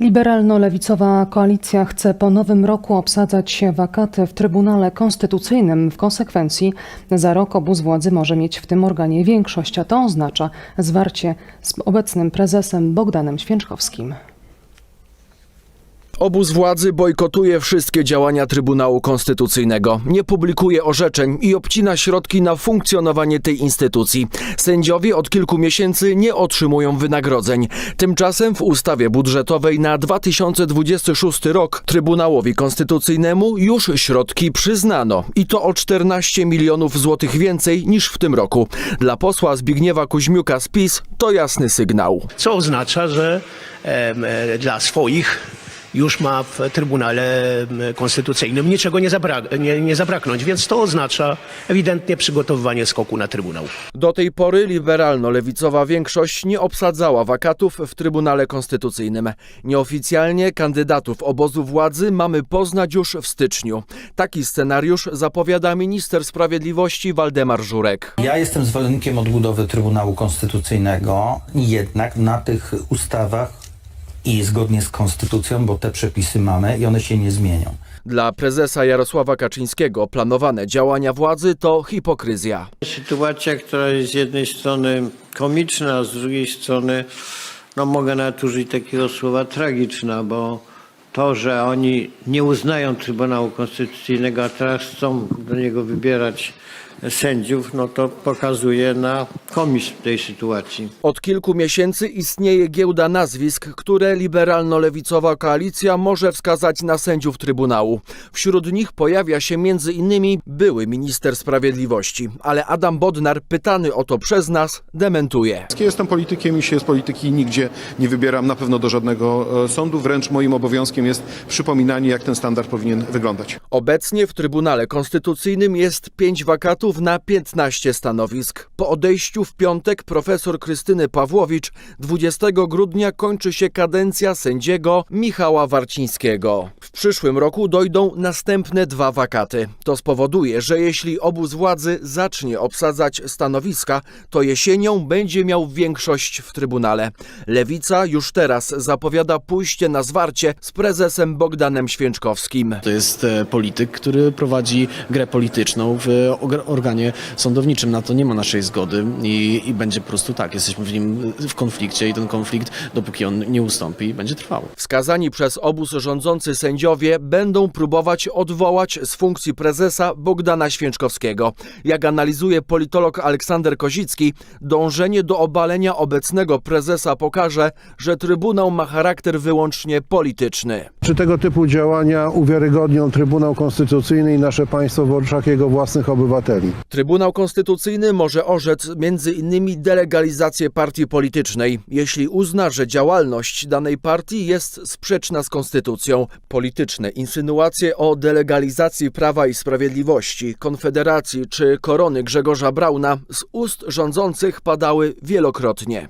Liberalno-lewicowa koalicja chce po nowym roku obsadzać wakaty w Trybunale Konstytucyjnym. W konsekwencji za rok obóz władzy może mieć w tym organie większość, a to oznacza zwarcie z obecnym prezesem Bogdanem Święczkowskim. Obóz władzy bojkotuje wszystkie działania Trybunału Konstytucyjnego, nie publikuje orzeczeń i obcina środki na funkcjonowanie tej instytucji. Sędziowie od kilku miesięcy nie otrzymują wynagrodzeń. Tymczasem w ustawie budżetowej na 2026 rok Trybunałowi Konstytucyjnemu już środki przyznano i to o 14 milionów złotych więcej niż w tym roku. Dla posła Zbigniewa Kuźmiuka z PiS to jasny sygnał. co oznacza, że e, dla swoich już ma w Trybunale em, Konstytucyjnym niczego nie, zabra- nie, nie zabraknąć, więc to oznacza ewidentnie przygotowywanie skoku na Trybunał. Do tej pory liberalno-lewicowa większość nie obsadzała wakatów w Trybunale Konstytucyjnym. Nieoficjalnie kandydatów obozu władzy mamy poznać już w styczniu. Taki scenariusz zapowiada minister sprawiedliwości Waldemar Żurek. Ja jestem zwolennikiem odbudowy Trybunału Konstytucyjnego, jednak na tych ustawach i zgodnie z konstytucją, bo te przepisy mamy i one się nie zmienią. Dla prezesa Jarosława Kaczyńskiego planowane działania władzy to hipokryzja. Sytuacja, która jest z jednej strony komiczna, a z drugiej strony, no mogę nawet użyć takiego słowa tragiczna, bo to, że oni nie uznają Trybunału Konstytucyjnego, a teraz chcą do niego wybierać sędziów, no to pokazuje na komizm tej sytuacji. Od kilku miesięcy istnieje giełda nazwisk, które liberalno-lewicowa koalicja może wskazać na sędziów Trybunału. Wśród nich pojawia się m.in. były minister sprawiedliwości, ale Adam Bodnar, pytany o to przez nas, dementuje. Jestem politykiem i się z polityki nigdzie nie wybieram, na pewno do żadnego e, sądu. Wręcz moim obowiązkiem jest przypominanie, jak ten standard powinien wyglądać. Obecnie w Trybunale Konstytucyjnym jest 5 wakatów na 15 stanowisk. Po odejściu w piątek profesor Krystyny Pawłowicz 20 grudnia kończy się kadencja sędziego Michała Warcińskiego. W przyszłym roku dojdą następne dwa wakaty. To spowoduje, że jeśli obóz władzy zacznie obsadzać stanowiska, to jesienią będzie miał większość w Trybunale. Lewica już teraz zapowiada pójście na zwarcie z prezesem Bogdanem Święczkowskim. To jest e, polityk, który prowadzi grę polityczną w ogr- organie sądowniczym. Na to nie ma naszej zgody i, i będzie po prostu tak. Jesteśmy w nim w konflikcie i ten konflikt, dopóki on nie ustąpi, będzie trwał. Wskazani przez obóz rządzący sędziowie będą próbować odwołać z funkcji prezesa Bogdana Święczkowskiego. Jak analizuje politolog Aleksander Kozicki, dążenie do obalenia obecnego prezesa pokaże, że Trybunał ma charakter wyłącznie polityczny. Czy tego typu działania uwiarygodnią Trybunał Konstytucyjny i nasze państwo w oczach jego własnych obywateli? Trybunał Konstytucyjny może orzec innymi delegalizację partii politycznej, jeśli uzna, że działalność danej partii jest sprzeczna z konstytucją. Polityczne insynuacje o delegalizacji Prawa i Sprawiedliwości, Konfederacji czy korony Grzegorza Brauna z ust rządzących padały wielokrotnie.